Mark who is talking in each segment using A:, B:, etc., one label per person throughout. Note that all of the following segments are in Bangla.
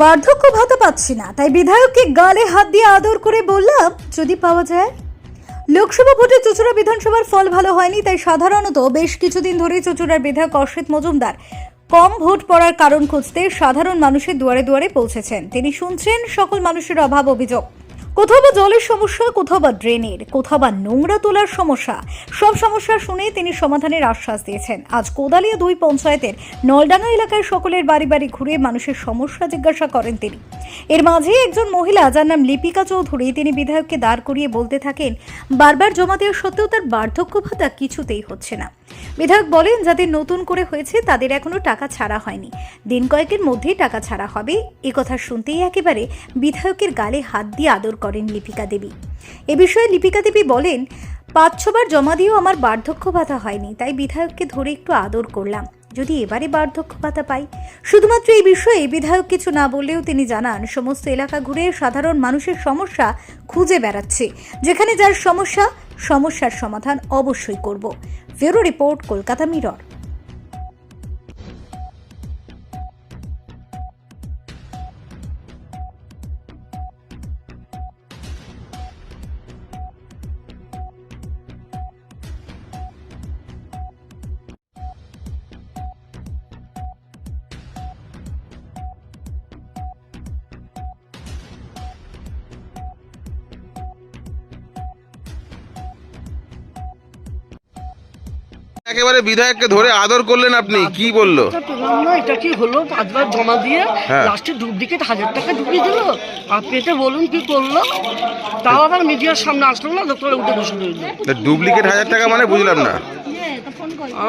A: বার্ধক্য ভাতা পাচ্ছি না। তাই বিধায়ককে গালে হাত দিয়ে আদর করে বললাম, যদি পাওয়া যায়। লোকসভা ভোটে চুচুড়া বিধানসভার ফল ভালো হয়নি, তাই সাধারণত বেশ কিছুদিন ধরেই চুচুড়ার বিধায়ক অশ্বিত মজুমদার কম ভোট পড়ার কারণ খুঁজতে সাধারণ মানুষের দুয়ারে দুয়ারে পৌঁছেছেন। তিনি শুনছেন সকল মানুষের অভাব অভিযোগ। কোথাও বা জলের সমস্যা, কোথাও বা ড্রেনের কোথাও বা নোংরা তোলার সমস্যা, সব সমস্যা শুনে তিনি সমাধানের আশ্বাস দিয়েছেন। আজ কোদালিয়া দুই পঞ্চায়েতের নলডাঙ্গা এলাকায় সকলের বাড়ি বাড়ি ঘুরে মানুষের সমস্যা জিজ্ঞাসা করেন তিনি। এর মাঝে একজন মহিলা, যার নাম লিপিকা চৌধুরী, তিনি বিধায়ককে দাঁড় করিয়ে বলতে থাকেন, বারবার জমা দেওয়া সত্ত্বেও তার বার্ধক্য ভাতা কিছুতেই হচ্ছে না। বিধায়ক বলেন, যাদের নতুন করে হয়েছে, তাদের এখনও টাকা ছাড়া হয়নি। দিন কয়েকের মধ্যেই টাকা ছাড়া হবে। কথা শুনতেই একেবারে বিধায়কের গালে হাত দিয়ে আদর করেন লিপিকা দেবী। এ বিষয়ে লিপিকা দেবী বলেন, পাঁচ ছবার জমা দিয়েও আমার বার্ধক্য ভাতা হয়নি, তাই বিধায়ককে ধরে একটু আদর করলাম। যদি এবারে বার্ধক্য ভাতা পাই, শুধুমাত্র এই বিষয়ে বিধায়ক কিছু না বললেও তিনি জানান, সমস্ত এলাকা ঘুরে সাধারণ মানুষের সমস্যা খুঁজে বেড়াচ্ছে, যেখানে যার সমস্যা, সমস্যার সমাধান অবশ্যই করব। Bureau report, Kolkata Mirror.
B: একেবারে বিধায়ককে ধরে আদর করলেন আপনি কি বলল?
C: এটা না এটা কি হলো? পাঁচবার জমা দিয়ে
B: হ্যাঁ।
C: লাস্টে ডুপ্লিকেট হাজার টাকা ঢুকিয়ে দিল? আপনি এটা বলুন কি করল? তাও আবার মিডিয়ার সামনে আসলো না? দোকানে উঠে বসে রইল
B: ডুপ্লিকেট হাজার টাকা মানে বুঝলাম না।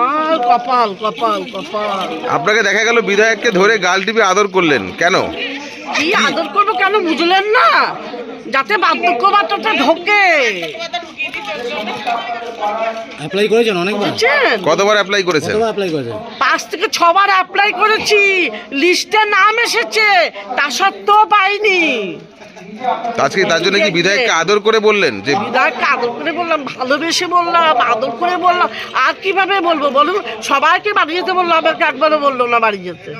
C: আর কপাল কপাল কপাল।
B: আপনাকে দেখা গেল বিধায়ককে ধরে গাল টিপে আদর করলেন কেন?
C: কি আদর করব কেন বুঝলেন না? যাতে বার্ধক্য বার্তাটা ঢোকে।
D: অ্যাপ্লাই করেছেন অনেকবার?
C: বুঝছেন
B: কতবার অ্যাপ্লাই করেছেন?
D: কতবার অ্যাপ্লাই করেছেন?
C: পাঁচ থেকে ছবার অ্যাপ্লাই করেছি। লিস্টে নাম এসেছে তা সত্ত্বেও পাইনি।
B: আজকে তার জন্য কি বিধায়ককে আদর করে বললেন? যে
C: বিধায়ককে আদর করে বললাম ভালোবেসে বললাম আদর করে বললাম। আর কীভাবে বলব বলুন? সবাইকে বাড়ি যেতে বলল আমাকে একবারও বলল না বাড়ি যেতে।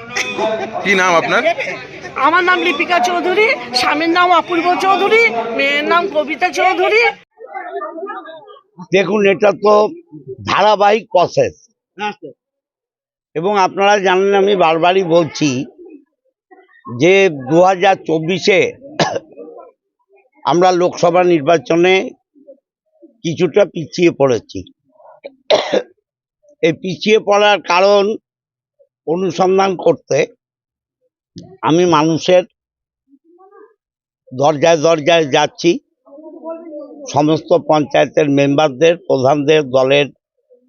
B: কি নাম আপনার?
C: আমার নাম লিপিকা চৌধুরী, স্বামীর নাম অপূর্ব চৌধুরী, মেয়ের নাম কবিতা চৌধুরী।
E: দেখুন, এটা তো ধারাবাহিক প্রসেস এবং আপনারা জানেন, আমি বারবারই বলছি যে দু হাজার চব্বিশে আমরা লোকসভা নির্বাচনে কিছুটা পিছিয়ে পড়েছি। এই পিছিয়ে পড়ার কারণ অনুসন্ধান করতে আমি মানুষের দরজায় দরজায় যাচ্ছি। সমস্ত পঞ্চায়েতের মেম্বারদের, প্রধানদের, দলের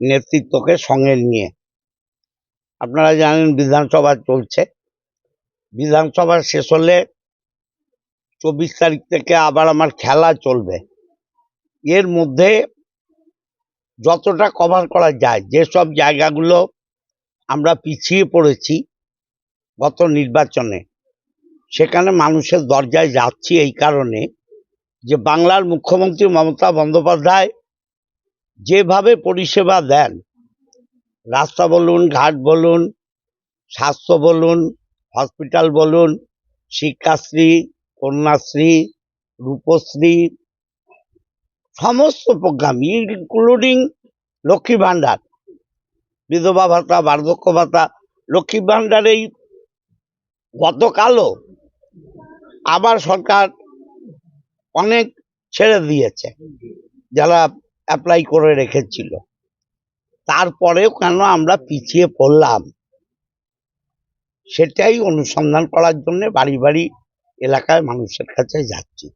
E: নেতৃত্বকে সঙ্গে নিয়ে। আপনারা জানেন বিধানসভা চলছে। বিধানসভা শেষ হলে চব্বিশ তারিখ থেকে আবার আমার খেলা চলবে। এর মধ্যে যতটা কভার করা যায়, যেসব জায়গাগুলো আমরা পিছিয়ে পড়েছি গত নির্বাচনে। সেখানে মানুষের দরজায় যাচ্ছি এই কারণে যে বাংলার মুখ্যমন্ত্রী মমতা বন্দ্যোপাধ্যায় যেভাবে পরিষেবা দেন, রাস্তা বলুন, ঘাট বলুন, স্বাস্থ্য বলুন, হসপিটাল বলুন, শিক্ষাশ্রী, কন্যাশ্রী, রূপশ্রী, সমস্ত প্রোগ্রাম, ইনক্লুডিং লক্ষ্মী ভাণ্ডার, বিধবা ভাতা, বার্ধক্য ভাতা, লক্ষ্মী ভাণ্ডার এই গতকালও আবার সরকার অনেক ছেড়ে দিয়েছে, যারা অ্যাপ্লাই করে রেখেছিল। তারপরেও কেন আমরা পিছিয়ে পড়লাম? সেটাই অনুসন্ধান করার জন্য বাড়ি বাড়ি এলাকায় মানুষের কাছে যাচ্ছি।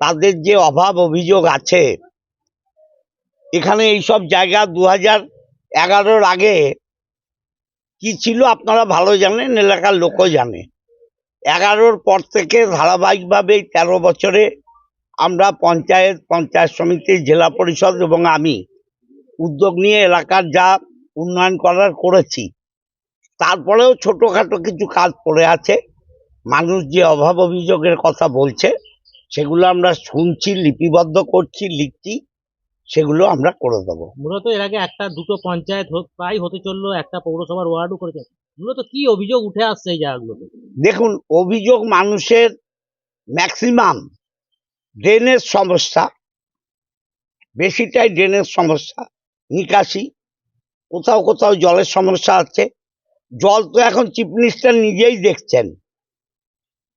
E: তাদের যে অভাব অভিযোগ আছে, এখানে এইসব জায়গা দু হাজার এগারোর আগে কি ছিল আপনারা ভালো জানেন, এলাকার লোকও জানে। এগারোর পর থেকে ধারাবাহিকভাবে তেরো বছরে আমরা পঞ্চায়েত পঞ্চায়েত সমিতি, জেলা পরিষদ এবং আমি উদ্যোগ নিয়ে এলাকার যা উন্নয়ন করার করেছি, তারপরেও ছোটোখাটো কিছু কাজ পড়ে আছে। মানুষ যে অভাব অভিযোগের কথা বলছে, সেগুলো আমরা শুনছি, লিপিবদ্ধ করছি, লিখছি। সেগুলো আমরা করে দেবো।
D: মূলত এর আগে একটা দুটো পঞ্চায়েত প্রায় হতে চলল একটা পৌরসভার ওয়ার্ডও করেছে। মূলত কি অভিযোগ উঠে আসছে এই জায়গাগুলোতে?
E: দেখুন অভিযোগ মানুষের ম্যাক্সিমাম ড্রেনের সমস্যা বেশিটাই ড্রেনের সমস্যা নিকাশি কোথাও কোথাও জলের সমস্যা আছে। জল তো এখন চিফ মিনিস্টার নিজেই দেখছেন।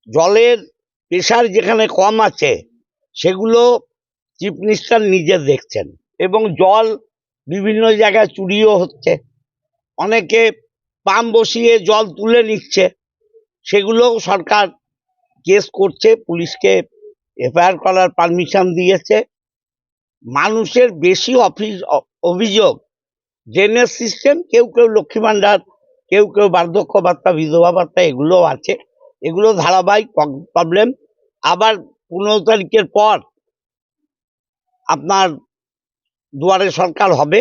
E: জলের প্রেশার যেখানে কম আছে সেগুলো চিফ মিনিস্টার নিজে দেখছেন এবং জল বিভিন্ন জায়গায় চুরিও হচ্ছে। অনেকে পাম্প বসিয়ে জল তুলে নিচ্ছে। সেগুলো সরকার কেস করছে, পুলিশকে এফআইআর করার পারমিশন দিয়েছে। মানুষের বেশি অফিস, অভিযোগ ড্রেনেজ সিস্টেম কেউ কেউ লক্ষ্মী ভাণ্ডার, কেউ কেউ বার্ধক্য ভাতা, বিধবা ভাতা এগুলো আছে। এগুলো ধারাবাহিক প্রবলেম আবার পনেরো তারিখের পর আপনার দুয়ারে সরকার হবে,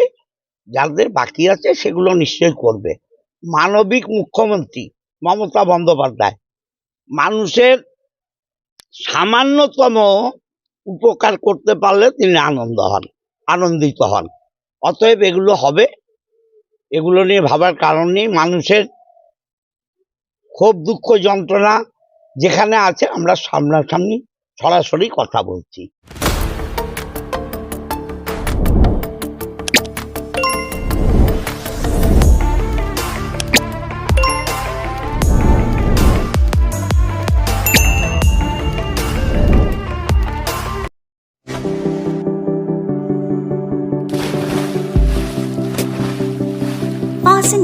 E: যাদের বাকি আছে সেগুলো নিশ্চয়ই করবে। মানবিক মুখ্যমন্ত্রী মমতা বন্দ্যোপাধ্যায়, মানুষের সামান্যতম উপকার করতে পারলে তিনি আনন্দ হন, আনন্দিত হন। অতএব এগুলো হবে, এগুলো নিয়ে ভাবার কারণ নেই। মানুষের ক্ষোভ, দুঃখ, যন্ত্রণা যেখানে আছে আমরা সামনাসামনি সরাসরি কথা বলছি।